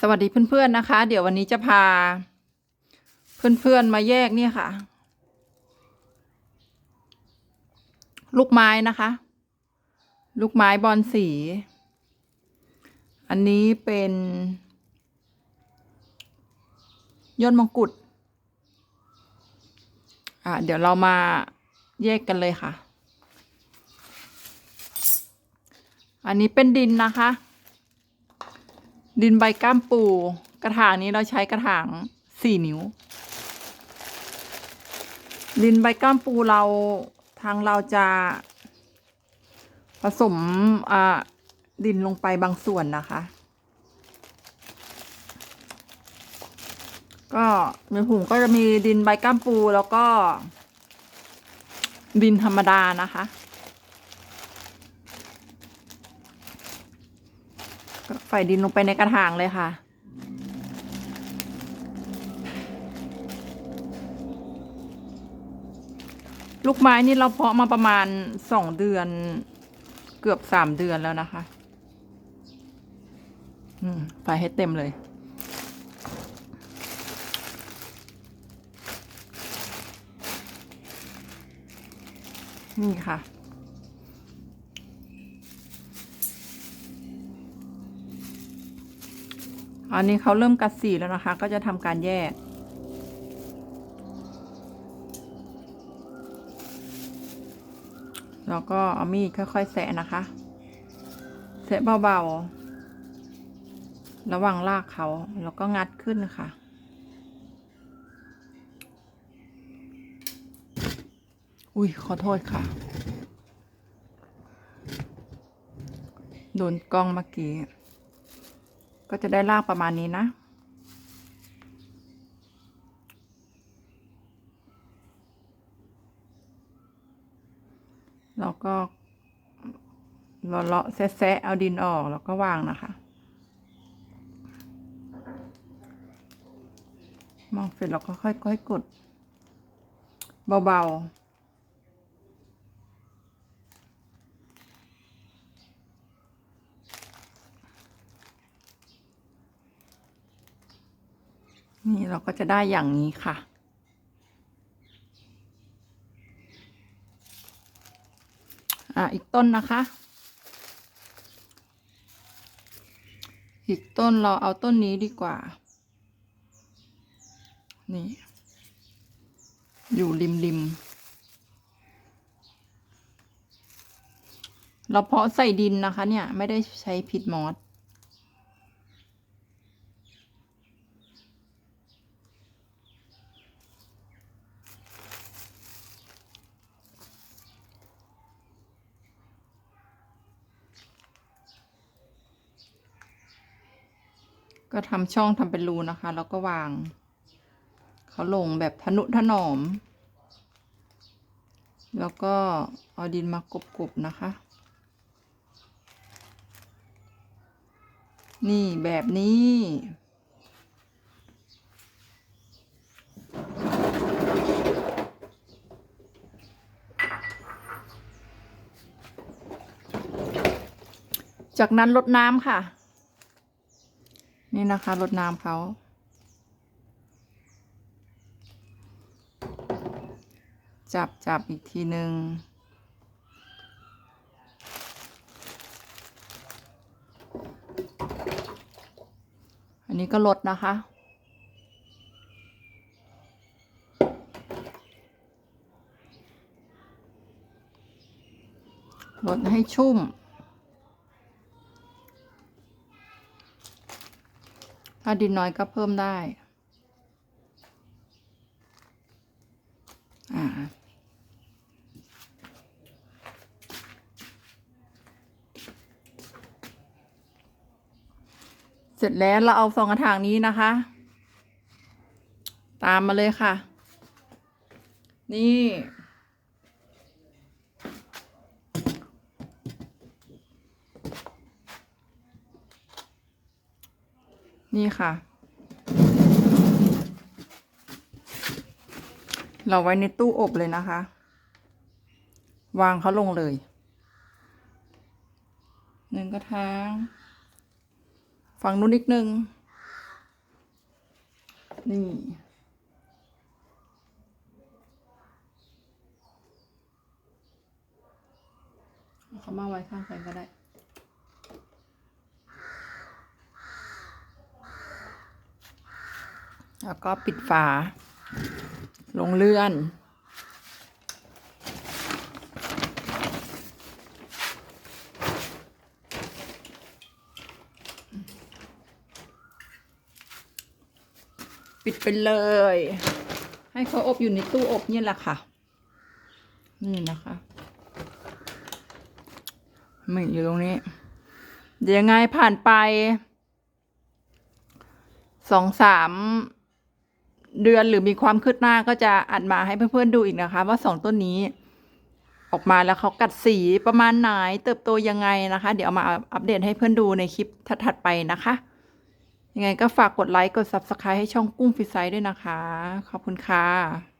สวัสดีเพื่อนๆนะคะ เดี๋ยววันนี้จะพา เพื่อนๆมาแยกเนี่ยค่ะ ลูกไม้นะคะ ลูกไม้บอลสี อันนี้เป็นยอดมงกุฎอ่าเดี๋ยวเรามาแยกกันเลยค่ะ อันนี้เป็นดินนะคะ ดินใบก้ามปู กระถางนี้เราใช้กระถางสี่นิ้ว ดินใบก้ามปูเราทางเราจะ ผสมดินลงไปบางส่วนนะคะ ก็ในถุงก็จะมีดินใบก้ามปูแล้วก็ ดินธรรมดานะคะ ใส่ดินลงไปในกระถางเลยค่ะ ลูกไม้นี่เราเพาะมาประมาณสองเดือน เกือบสามเดือนแล้วนะคะ อืมใส่ให้เต็มเลยนี่ค่ะ อันนี้เขาเริ่มกัดสีแล้วนะคะ ก็จะทำการแยก แล้วก็เอามีดค่อยๆแสะนะคะ แสะเบาๆ ระหว่างลากเขาแล้วก็งัดขึ้นค่ะอุ้ยขอโทษค่ะ โดนกล้องเมื่อกี้ ก็จะได้ลากประมาณนี้นะ แล้วก็เลาะแซะเอาดินออกแล้วก็วางนะคะ มองเสร็จเราก็ค่อยๆกด เบา ๆ นี่เราก็จะได้อย่างนี้ค่ะ อะ อีกต้นนะคะ อีกต้นเราเอาต้นนี้ดีกว่า นี่ อยู่ริมริมเราเพาะใส่ดินนะคะเนี่ย ไม่ได้ใช้พิษมอส ก็ทำช่องทำเป็นรูนะคะ แล้วก็วาง เขาลงแบบทนุถนอม แล้วก็เอาดินมากบๆนะคะ นี่แบบนี้จากนั้นลดน้ำค่ะ นี่นะคะรดน้ำเขา จับจับอีกทีหนึ่งอันนี้ก็ลดนะคะ ลดให้ชุ่ม ถ้าดินน้อยก็เพิ่มได้ อ่าเสร็จแล้วเราเอาสองกระถางนี้นะคะ ตามมาเลยค่ะ นี่ นี่ค่ะ เราไว้ในตู้อบเลยนะคะ วางเขาลงเลยหนึ่งกระถางฝั่งนู้นอีกหนึ่งนี่เอาเขามาไว้ข้างกันก็ได้ แล้วก็ปิดฝา ลงเลื่อน ปิดไปเลย ให้เขาอบอยู่ในตู้อบเนี่ยแหละค่ะ นี่นะคะมันอยู่ตรงนี้ เดี๋ยวยังไงผ่านไปสองสาม เดือนหรือมีความคืบหน้าก็จะอัดมาให้เพื่อนๆดูอีกนะคะ ว่าสองต้นนี้ ออกมาแล้วเขากัดสีประมาณไหนเติบโตยังไงนะคะ เดี๋ยวเอามาอัปเดตให้เพื่อนดูในคลิปถัดๆไปนะคะ ยังไงก็ฝากกดไลค์กด Subscribe ให้ช่องกุ้งฟิซไซด้วยนะคะ ขอบคุณค่ะ